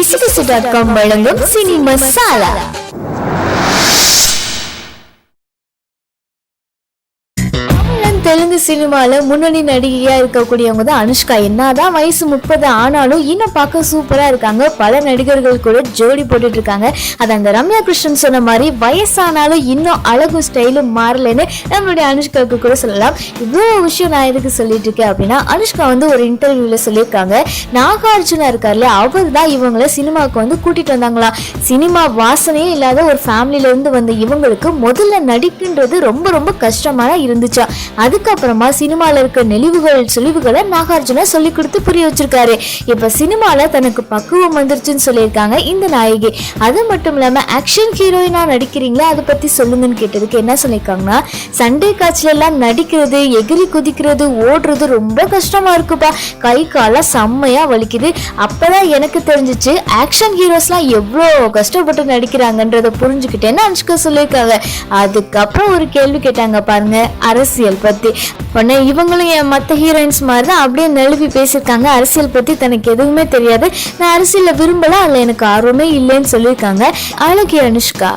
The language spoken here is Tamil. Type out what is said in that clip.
கிசுகிசு டாட் காம் வழங்கும் சினி தெலுங்கு சினிமாவில் முன்னணி நடிகையாக இருக்கக்கூடியவங்க தான் அனுஷ்கா. என்னதான் வயசு முப்பது ஆனாலும் இன்னும் பார்க்க சூப்பரா இருக்காங்க. பல நடிகர்கள் கூட ஜோடி போட்டுட்டு இருக்காங்க அது அந்த ரம்யா கிருஷ்ணன் சொன்ன மாதிரி வயசானாலும் இன்னும் அழகும் ஸ்டைலும் மாறலைன்னு நம்மளுடைய அனுஷ்காவுக்கு கூட சொல்லலாம். இவ்வளோ விஷயம் நான் எதுக்கு சொல்லிட்டு இருக்கேன் அப்படின்னா அனுஷ்கா வந்து ஒரு இன்டர்வியூல சொல்லியிருக்காங்க. நாகார்ஜுனா இருக்கார்ல அவர் தான் இவங்களை சினிமாவுக்கு வந்து கூட்டிட்டு வந்தாங்களா? சினிமா வாசனையே இல்லாத ஒரு ஃபேமிலில இருந்து வந்த இவங்களுக்கு முதல்ல நடிப்புன்றது ரொம்ப ரொம்ப கஷ்டமா இருந்துச்சா? அதுக்கப்புறமா சினிமாவில் இருக்க நெளிவுகள் சுழிவுகளை நாகார்ஜுனா சொல்லி கொடுத்து புரிய வச்சிருக்காரு. இப்போ சினிமாவில் தனக்கு பக்குவம் வந்துருச்சுன்னு சொல்லியிருக்காங்க இந்த நாயகி. அது மட்டும் இல்லாமல் ஆக்ஷன் ஹீரோயினாக நடிக்கிறீங்களா? அதை பற்றி சொல்லுங்கன்னு கேட்டதுக்கு என்ன சொல்லியிருக்காங்கன்னா சண்டே காட்சிலெல்லாம் நடிக்கிறது எகிரி குதிக்கிறது ஓடுறது ரொம்ப கஷ்டமாக இருக்குப்பா. கை காலாக செம்மையாக வலிக்குது. அப்போ தான் எனக்கு தெரிஞ்சிச்சு ஆக்ஷன் ஹீரோஸ்லாம் எவ்வளோ கஷ்டப்பட்டு நடிக்கிறாங்கன்றதை புரிஞ்சுக்கிட்டேன்னு அனுஷ்கா சொல்லியிருக்காங்க. அதுக்கப்புறம் ஒரு கேள்வி கேட்டாங்க பாருங்க அரசியல் பற்றி பற்றி உடனே இவங்களும் என் மற்ற ஹீரோயின்ஸ் மாதிரி தான் அப்படியே நழுவி பேசியிருக்காங்க. அரசியல் பத்தி தனக்கு எதுவுமே தெரியாது. நான் அரசியல விரும்பலை அதில் எனக்கு ஆர்வமே இல்லைன்னு சொல்லியிருக்காங்க. அழகிய அனுஷ்கா.